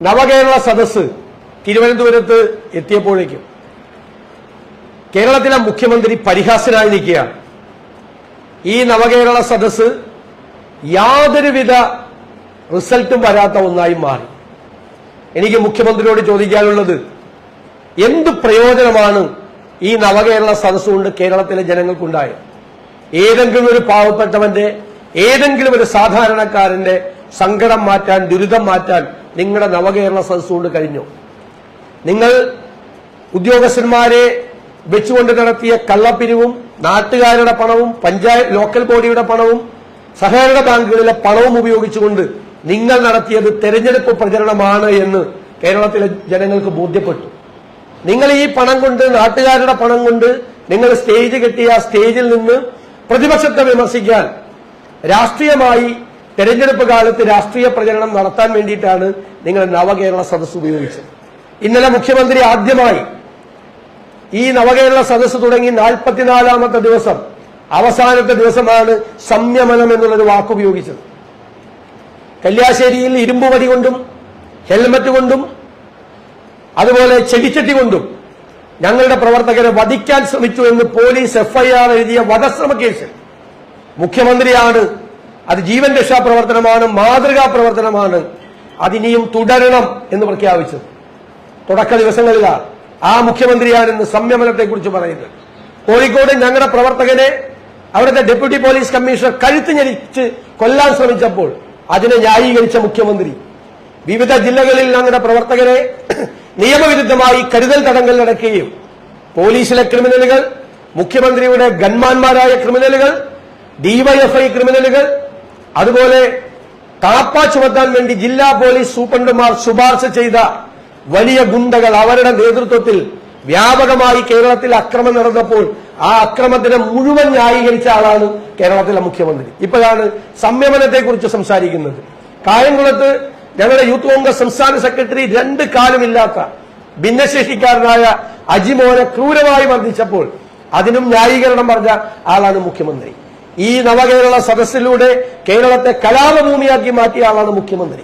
നവകേരള സദസ് തിരുവനന്തപുരത്ത് എത്തിയപ്പോഴേക്കും കേരളത്തിലെ മുഖ്യമന്ത്രി പരിഹാസനായി നിൽക്കുകയാണ്. ഈ നവകേരള സദസ് യാതൊരുവിധ റിസൾട്ടും വരാത്ത ഒന്നായി മാറി. എനിക്ക് മുഖ്യമന്ത്രിയോട് ചോദിക്കാനുള്ളത് എന്ത് പ്രയോജനമാണ് ഈ നവകേരള സദസ് കൊണ്ട് കേരളത്തിലെ ജനങ്ങൾക്കുണ്ടായത്? ഏതെങ്കിലും ഒരു പാവപ്പെട്ടവന്റെ ഏതെങ്കിലും ഒരു സാധാരണക്കാരന്റെ സങ്കടം മാറ്റാൻ ദുരിതം മാറ്റാൻ നിങ്ങളുടെ നവകേരള സദസ്സുകൊണ്ട് കഴിഞ്ഞു. നിങ്ങൾ ഉദ്യോഗസ്ഥന്മാരെ വെച്ചുകൊണ്ട് നടത്തിയ കള്ളപ്പിരിവും നാട്ടുകാരുടെ പണവും പഞ്ചായത്ത് ലോക്കൽ ബോഡിയുടെ പണവും സഹകരണ ബാങ്കുകളിലെ പണവും ഉപയോഗിച്ചുകൊണ്ട് നിങ്ങൾ നടത്തിയത് തെരഞ്ഞെടുപ്പ് പ്രചരണമാണ് എന്ന് കേരളത്തിലെ ജനങ്ങൾക്ക് ബോധ്യപ്പെട്ടു. നിങ്ങൾ ഈ പണം കൊണ്ട് നാട്ടുകാരുടെ പണം കൊണ്ട് നിങ്ങൾ സ്റ്റേജ് കെട്ടിയ സ്റ്റേജിൽ നിന്ന് പ്രതിപക്ഷത്തെ വിമർശിക്കാൻ രാഷ്ട്രീയമായി തെരഞ്ഞെടുപ്പ് കാലത്ത് രാഷ്ട്രീയ പ്രചരണം നടത്താൻ വേണ്ടിയിട്ടാണ് നിങ്ങൾ നവകേരള സദസ് ഉപയോഗിച്ചത്. ഇന്നലെ മുഖ്യമന്ത്രി ആദ്യമായി ഈ നവകേരള സദസ് തുടങ്ങി നാൽപ്പത്തിനാലാമത്തെ ദിവസം അവസാനത്തെ ദിവസമാണ് സംയമനം എന്നുള്ളൊരു വാക്കുപയോഗിച്ചത്. കല്യാശ്ശേരിയിൽ ഇരുമ്പ് വടി കൊണ്ടും ഹെൽമറ്റ് കൊണ്ടും അതുപോലെ ചെടിച്ചട്ടി കൊണ്ടും ഞങ്ങളുടെ പ്രവർത്തകരെ വധിക്കാൻ ശ്രമിച്ചു എന്ന് പോലീസ് എഫ്ഐആർ എഴുതിയ വധശ്രമ കേസിൽ മുഖ്യമന്ത്രിയാണ് അത് ജീവൻ രക്ഷാ പ്രവർത്തനമാണ് മാതൃകാ പ്രവർത്തനമാണ് അതിനിയും തുടരണം എന്ന് പ്രഖ്യാപിച്ചു. തുടക്ക ദിവസങ്ങളിലാണ് ആ മുഖ്യമന്ത്രിയാണ് ഇന്ന് സംയമനത്തെക്കുറിച്ച് പറയുന്നത്. കോഴിക്കോട് ഞങ്ങളുടെ പ്രവർത്തകനെ അവിടുത്തെ ഡെപ്യൂട്ടി പോലീസ് കമ്മീഷണർ കഴുത്ത് ഞെരിച്ച് കൊല്ലാൻ ശ്രമിച്ചപ്പോൾ അതിനെ ന്യായീകരിച്ച മുഖ്യമന്ത്രി. വിവിധ ജില്ലകളിൽ ഞങ്ങളുടെ പ്രവർത്തകരെ നിയമവിരുദ്ധമായി കരുതൽ തടങ്കൽ നടക്കുകയും പോലീസിലെ ക്രിമിനലുകൾ മുഖ്യമന്ത്രിയുടെ ഗൺമാന്മാരായ ക്രിമിനലുകൾ ഡിവൈഎഫ്ഐ ക്രിമിനലുകൾ അതുപോലെ കാപ്പ ചുമത്താൻ വേണ്ടി ജില്ലാ പോലീസ് സൂപ്രണ്ടുമാർ ശുപാർശ ചെയ്ത വലിയ ഗുണ്ടകൾ അവരുടെ നേതൃത്വത്തിൽ വ്യാപകമായി കേരളത്തിൽ അക്രമം നടന്നപ്പോൾ ആ അക്രമത്തിനെ മുഴുവൻ ന്യായീകരിച്ച ആളാണ് കേരളത്തിലെ മുഖ്യമന്ത്രി. ഇപ്പോഴാണ് സംയമനത്തെക്കുറിച്ച് സംസാരിക്കുന്നത്. കായംകുളത്ത് ഞങ്ങളുടെ യൂത്ത് കോൺഗ്രസ് സംസ്ഥാന സെക്രട്ടറി രണ്ട് കാലമില്ലാത്ത ഭിന്നശേഷിക്കാരനായ അജിമോനെ ക്രൂരമായി മർദ്ദിച്ചപ്പോൾ അതിനും ന്യായീകരണം പറഞ്ഞ ആളാണ് മുഖ്യമന്ത്രി. ഈ നവകേരള സദസ്സിലൂടെ കേരളത്തെ കലാപഭൂമിയാക്കി മാറ്റിയ ആളാണ് മുഖ്യമന്ത്രി.